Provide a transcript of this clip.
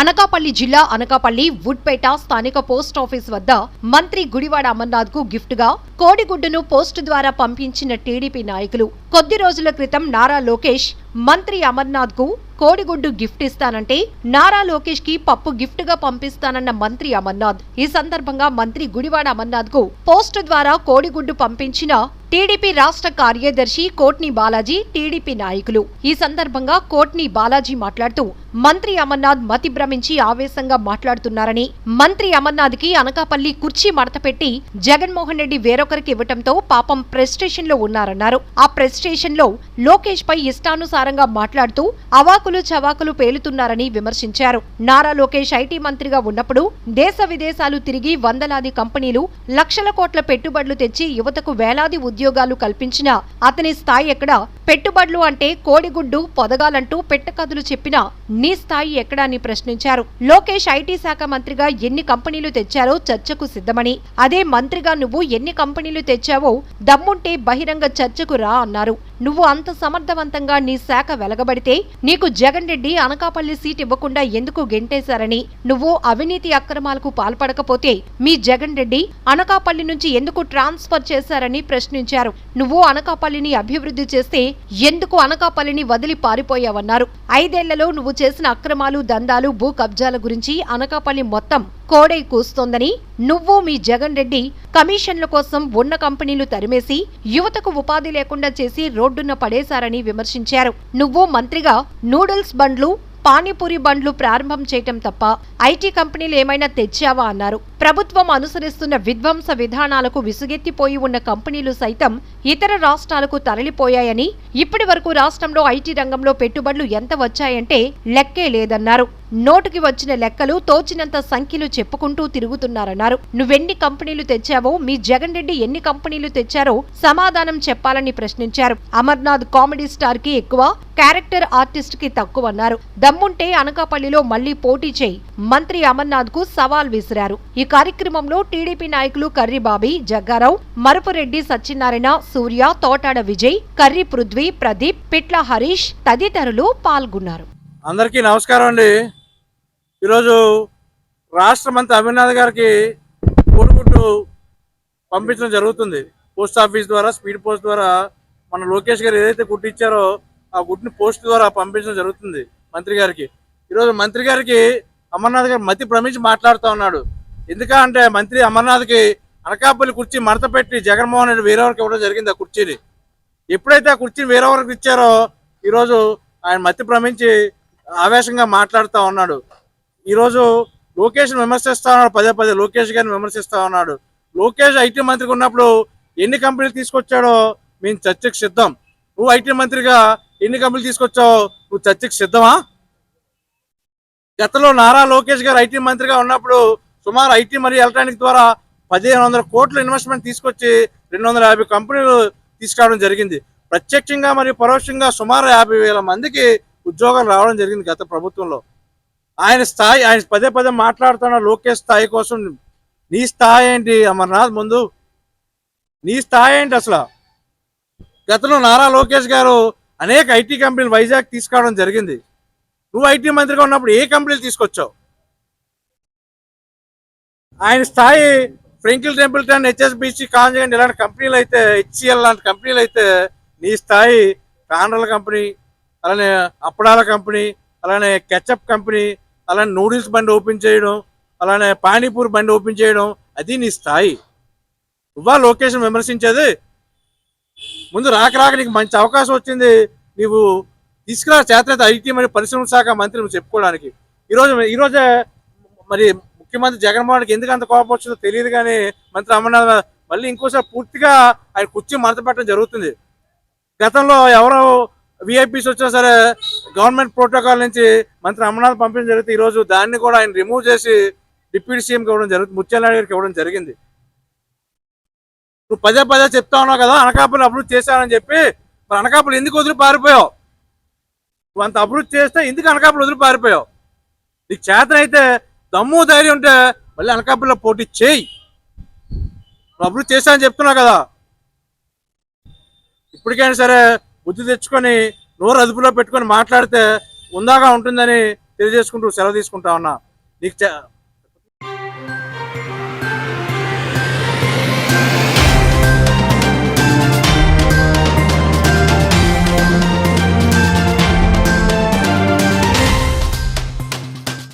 అనకాపల్లి జిల్లా అనకాపల్లి వుడ్పేట స్థానిక post office వద్ద మంత్రి గుడివాడ అమర్నాథ్కు గిఫ్ట్గా కోడిగుడ్డును పోస్టు ద్వారా పంపించిన టీడీపీ నాయకులు. కొద్ది రోజుల క్రితం నారా లోకేష్ మంత్రి అమర్నాథ్కు కోడిగుడ్డు గిఫ్ట్ ఇస్తానంటే నారా లోకేష్కి పప్పు గిఫ్ట్గా పంపిస్తానన్న మంత్రి అమర్నాథ్. ఈ సందర్భంగా మంత్రి గుడివాడ అమర్నాథ్కు పోస్ట్ ద్వారా కోడిగుడ్డు పంపించిన టీడీపీ రాష్ట్ర కార్యదర్శి కోట్ని బాలాజీ టీడీపీ నాయకులు. ఈ సందర్భంగా కోట్ని బాలాజీ మాట్లాడుతూ మంత్రి అమర్నాథ్ మతి భ్రమించి ఆవేశంగా మాట్లాడుతున్నారని మంత్రి అమర్నాథ్కి అనకాపల్లి కుర్చీ మడతపెట్టి జగన్మోహన్ రెడ్డి వేరొకరికి ఇవ్వటంతో పాపం ప్రెస్టేషన్లో ఉన్నారన్నారు. ఆ ప్రెస్టేషన్లో లోకేష్ పై ఇష్టానుసారంగా మాట్లాడుతూ అవాకు అవాకులు చవాకులు పేలుతున్నారని విమర్శించారు. నారా లోకేష్ ఐటీ మంత్రిగా ఉన్నప్పుడు దేశ విదేశాలు తిరిగి వందలాది కంపెనీలు లక్షల కోట్ల పెట్టుబడులు తెచ్చి యువతకు వేలాది ఉద్యోగాలు కల్పించిన అతని స్థాయి ఎక్కడ పెట్టుబడులు అంటే కోడిగుడ్డు పొదగాలంటూ పెట్టకథలు చెప్పినా నీ స్థాయి ఎక్కడా అని ప్రశ్నించారు. లోకేష్ ఐటీ శాఖ మంత్రిగా ఎన్ని కంపెనీలు తెచ్చారో చర్చకు సిద్ధమని అదే మంత్రిగా నువ్వు ఎన్ని కంపెనీలు తెచ్చావో దమ్ముంటే బహిరంగ చర్చకు రా అన్నారు. నువ్వు అంత సమర్థవంతంగా నీ శాఖ వెలగబడితే నీకు జగన్ రెడ్డి అనకాపల్లి సీట్ ఇవ్వకుండా ఎందుకు గెంటేశారని నువ్వు అవినీతి అక్రమాలకు పాల్పడకపోతే మీ జగన్ రెడ్డి అనకాపల్లి నుంచి ఎందుకు ట్రాన్స్ఫర్ చేశారని ప్రశ్నించారు. నువ్వు అనకాపల్లిని అభివృద్ధి చేస్తే ఎందుకు అనకాపల్లిని వదిలి పారిపోయావన్నారు. ఐదేళ్ళలో నువ్వు చేసిన అక్రమాలు దందాలు భూ కబ్జాల గురించి అనకాపల్లి మొత్తం కోడై కూస్తోందని నువ్వు మీ జగన్ రెడ్డి కమిషన్ల కోసం ఉన్న కంపెనీలు తరిమేసి యువతకు ఉపాధి లేకుండా చేసి రోడ్డున పడేశారని విమర్శించారు. నువ్వు మంత్రిగా నూడిల్స్ బండ్లు పానీపూరి బండ్లు ప్రారంభం చేయటం తప్ప ఐటీ కంపెనీలు ఏమైనా తెచ్చావా అన్నారు. ప్రభుత్వం అనుసరిస్తున్న విధ్వంస విధానాలకు విసుగెత్తిపోయి ఉన్న కంపెనీలు సైతం ఇతర రాష్ట్రాలకు తరలిపోయాయని ఇప్పటి వరకు రాష్ట్రంలో ఐటీ రంగంలో పెట్టుబడులు ఎంత వచ్చాయంటే లెక్కే లేదన్నారు. నోటుకి వచ్చిన లెక్కలు తోచినంత సంఖ్యలు చెప్పుకుంటూ తిరుగుతున్నారన్నారు. నువ్వెన్ని కంపెనీలు తెచ్చావో మీ జగన్ రెడ్డి ఎన్ని కంపెనీలు తెచ్చారో సమాధానం చెప్పాలని ప్రశ్నించారు. అమర్నాథ్ కామెడీ స్టార్కి ఎక్కువ క్యారెక్టర్ ఆర్టిస్ట్కి తక్కువ అన్నారు దమ్ముంటే అనకాపల్లిలో మళ్ళీ పోటీ చేయి. మంత్రి అమర్నాథ్కు సవాల్ విసిరారు. ఈ కార్యక్రమంలో టీడీపీ నాయకులు కర్రిబాబీ జగ్గారావు మరుపురెడ్డి సత్యనారాయణ సూర్య తోటాడ విజయ్ కర్రి పృథ్వీ ప్రదీప్ పిట్ల హరీష్ తదితరులు పాల్గొన్నారు. అందరికీ నమస్కారం అండి. ఈరోజు రాష్ట్ర మంత్రి అమర్నాథ్ గారికి కోడిగుడ్డు పంపించడం జరుగుతుంది. పోస్ట్ ఆఫీస్ ద్వారా స్పీడ్ పోస్ట్ ద్వారా మన లోకేష్ గారు ఏదైతే కుట్టించారో ఆ గుడ్ని పోస్ట్ ద్వారా పంపించడం జరుగుతుంది మంత్రి గారికి. ఈరోజు మంత్రి గారికి అమర్నాథ్ గారు మతి భ్రమించి మాట్లాడుతూ ఉన్నాడు. ఎందుకంటే మంత్రి అమర్నాథ్కి అనకాపల్లి కుర్చీ మడత పెట్టి జగన్మోహన్ రెడ్డి వేరేవారికి ఇవ్వడం జరిగింది ఆ కుర్చీని. ఎప్పుడైతే ఆ కుర్చీని వేరేవారికి ఇచ్చారో ఈరోజు ఆయన మతి భ్రమించి ఆవేశంగా మాట్లాడుతూ ఉన్నాడు. ఈరోజు లోకేష్ విమర్శిస్తా ఉన్నాడు పదే పదే లోకేష్ గారిని విమర్శిస్తా ఉన్నాడు. లోకేష్ ఐటీ మంత్రికి ఉన్నప్పుడు ఎన్ని కంపెనీలు తీసుకొచ్చాడో మేము చర్చకు సిద్ధం. నువ్వు ఐటీ మంత్రిగా ఎన్ని కంపెనీలు తీసుకొచ్చావు? నువ్వు చర్చకు సిద్ధమా? గతంలో నారా లోకేష్ గారు ఐటీ మంత్రిగా ఉన్నప్పుడు సుమారు ఐటీ మరియు ఎలక్ట్రానిక్ ద్వారా పదిహేను వందల కోట్ల ఇన్వెస్ట్మెంట్ తీసుకొచ్చి రెండు వందల యాభై కంపెనీలు తీసుకురావడం జరిగింది. ప్రత్యక్షంగా మరియు పరోక్షంగా సుమారు యాభై వేల మందికి ఉద్యోగాలు రావడం జరిగింది గత ప్రభుత్వంలో. ఆయన స్థాయి ఆయన పదే పదే మాట్లాడుతున్న లోకేష్ స్థాయి కోసం నీ స్థాయి ఏంటి అమర్నాథ్ ముందు? నీ స్థాయి ఏంటి అసలు? గతంలో నారా లోకేష్ గారు అనేక ఐటీ కంపెనీలు వైజాగ్ తీసుకురావడం జరిగింది. నువ్వు ఐటీ మంత్రిగా ఉన్నప్పుడు ఏ కంపెనీలు తీసుకొచ్చావు? ఆయన స్థాయి ఫ్రెంకిల్ టెంపుల్టన్ హెచ్ఎస్బిసి కాంజగండ్ ఇలాంటి కంపెనీలు అయితే హెచ్సిఎల్ లాంటి కంపెనీలు అయితే నీ స్థాయి కాండ్రల కంపెనీ అలానే అప్పడాల కంపెనీ అలానే కెచప్ కంపెనీ అలానే నూడిల్స్ బండి ఓపెన్ చేయడం అలానే పానీపూరి బండి ఓపెన్ చేయడం అది నీ స్థాయి. నువ్వా లొకేషన్ విమర్శించేది? ముందు రాక రాక నీకు మంచి అవకాశం వచ్చింది. నీవు తీసుకురా చేతనైతే ఐటీ మరియు పరిశ్రమ శాఖ మంత్రి చెప్పుకోవడానికి. ఈరోజు ఈరోజే మరి ముఖ్యమంత్రి జగన్మోహన్ రెడ్డికి ఎందుకు అంత కోపం వచ్చిందో తెలియదు కానీ మంత్రి అమర్నాథ్ మళ్ళీ ఇంకోసారి పూర్తిగా ఆయన కుర్చీ మడత పెట్టడం జరుగుతుంది. గతంలో ఎవరో విఐపీస్ వచ్చినా సరే గవర్నమెంట్ ప్రోటోకాల్ నుంచి మంత్రి అమర్నాథ్ పంపించడం జరిగితే ఈరోజు దాన్ని కూడా ఆయన రిమూవ్ చేసి డిప్యూటీ సీఎంకి ఇవ్వడం జరుగుతుంది ముత్యాలనాయుడు గారికి ఇవ్వడం జరిగింది. నువ్వు పదే పదే చెప్తా ఉన్నావు కదా అనకాపల్లి అభివృద్ధి చేశానని చెప్పి మరి అనకాపల్లి ఎందుకు వదిలి పారిపోయావు? నువ్వు అంత అభివృద్ధి చేస్తే ఎందుకు అనకాపల్లి వదిలి పారిపోయావు? నీకు చేతనైతే దమ్ము ధైర్యం ఉంటే మళ్ళీ అనకాపల్లిలో పోటీ చేయి. నువ్వు అభివృద్ధి చేశానని చెప్తున్నావు కదా. ఇప్పటికైనా సరే బుద్ధి తెచ్చుకొని నోరు అదుపులో పెట్టుకొని మాట్లాడితే ఉందాగా ఉంటుందని తెలియజేసుకుంటూ సెలవు తీసుకుంటా ఉన్నా. నీకు